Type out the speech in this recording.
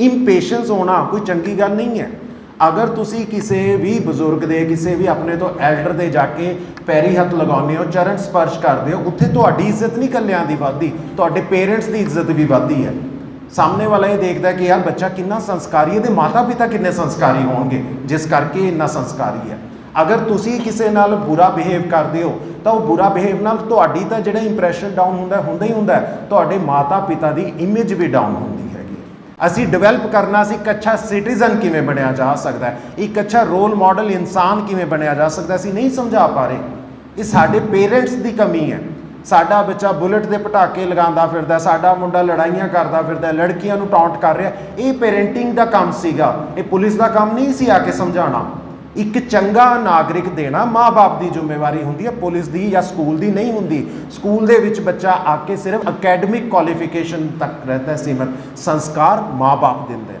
ਇੰਪੇਸ਼ੈਂਸ ਹੋਣਾ ਕੋਈ ਚੰਗੀ ਗੱਲ ਨਹੀਂ ਹੈ। ਅਗਰ ਤੁਸੀਂ ਕਿਸੇ ਵੀ ਬਜ਼ੁਰਗ ਦੇ, ਕਿਸੇ ਵੀ ਆਪਣੇ ਤੋਂ ਐਲਡਰ ਦੇ ਜਾ ਕੇ ਪੈਰੀ ਹੱਥ ਲਗਾਉਂਦੇ ਹੋ, ਚਰਨ ਸਪਰਸ਼ ਕਰਦੇ ਹੋ, ਉੱਥੇ ਤੁਹਾਡੀ ਇੱਜ਼ਤ ਨਹੀਂ ਕੱਲਿਆਂ ਦੀ ਵੱਧਦੀ, ਤੁਹਾਡੇ ਪੇਰੈਂਟਸ ਦੀ ਇੱਜ਼ਤ ਵੀ ਵੱਧਦੀ ਹੈ। ਸਾਹਮਣੇ ਵਾਲਾ ਇਹ ਦੇਖਦਾ ਕਿ ਯਾਰ ਬੱਚਾ ਕਿੰਨਾ ਸੰਸਕਾਰੀ ਹੈ ਤੇ ਮਾਤਾ ਪਿਤਾ ਕਿੰਨੇ ਸੰਸਕਾਰੀ ਹੋਣਗੇ, ਜਿਸ ਕਰਕੇ ਇੰਨਾ ਸੰਸਕਾਰੀ ਹੈ। ਅਗਰ ਤੁਸੀਂ ਕਿਸੇ ਨਾਲ ਬੁਰਾ ਬਿਹੇਵ ਕਰਦੇ ਹੋ, ਤਾਂ ਉਹ ਬੁਰਾ ਬਿਹੇਵ ਨਾਲ ਤੁਹਾਡੀ ਤਾਂ ਜਿਹੜਾ ਇੰਪ੍ਰੈਸ਼ਨ ਡਾਊਨ ਹੁੰਦਾ ਹੁੰਦਾ ਹੀ ਹੁੰਦਾ ਤੁਹਾਡੇ ਮਾਤਾ ਪਿਤਾ ਦੀ ਇਮੇਜ ਵੀ ਡਾਊਨ ਹੁੰਦੀ ਅਸੀਂ ਡਿਵੈਲਪ ਕਰਨਾ ਸੀ ਇੱਕ ਅੱਛਾ ਸਿਟੀਜ਼ਨ ਕਿਵੇਂ ਬਣਿਆ ਜਾ ਸਕਦਾ ਹੈ? ਇੱਕ ਅੱਛਾ ਰੋਲ ਮਾਡਲ ਇਨਸਾਨ ਕਿਵੇਂ ਬਣਿਆ ਜਾ ਸਕਦਾ ਅਸੀਂ ਨਹੀਂ ਸਮਝਾ ਪਾ ਰਹੇ। ਇਹ ਸਾਡੇ ਪੇਰੈਂਟਸ ਦੀ ਕਮੀ ਹੈ। ਸਾਡਾ ਬੱਚਾ ਬੁਲਟ ਦੇ ਪਟਾਕੇ ਲਗਾਉਂਦਾ ਫਿਰਦਾ, ਸਾਡਾ ਮੁੰਡਾ ਲੜਾਈਆਂ ਕਰਦਾ ਫਿਰਦਾ, ਲੜਕੀਆਂ ਨੂੰ ਟੌਂਟ ਕਰ ਰਿਹਾ। ਇਹ ਪੇਰੈਂਟਿੰਗ ਦਾ ਕੰਮ ਸੀਗਾ। ਇਹ ਪੁਲਿਸ ਦਾ ਕੰਮ ਨਹੀਂ ਸੀ ਆ ਕੇ ਸਮਝਾਉਣਾ। ਇੱਕ ਚੰਗਾ ਨਾਗਰਿਕ ਦੇਣਾ ਮਾਪੇ ਦੀ ਜ਼ਿੰਮੇਵਾਰੀ ਹੁੰਦੀ ਹੈ, ਪੁਲਿਸ ਦੀ ਜਾਂ ਸਕੂਲ ਦੀ ਨਹੀਂ ਹੁੰਦੀ। ਸਕੂਲ ਦੇ ਵਿੱਚ ਬੱਚਾ ਆ ਕੇ ਸਿਰਫ ਅਕੈਡਮਿਕ ਕੁਆਲੀਫਿਕੇਸ਼ਨ ਤੱਕ ਰਹਤਾ ਹੈ, ਸੀਮਤ ਸੰਸਕਾਰ ਮਾਪੇ ਦਿੰਦੇ ਨੇ।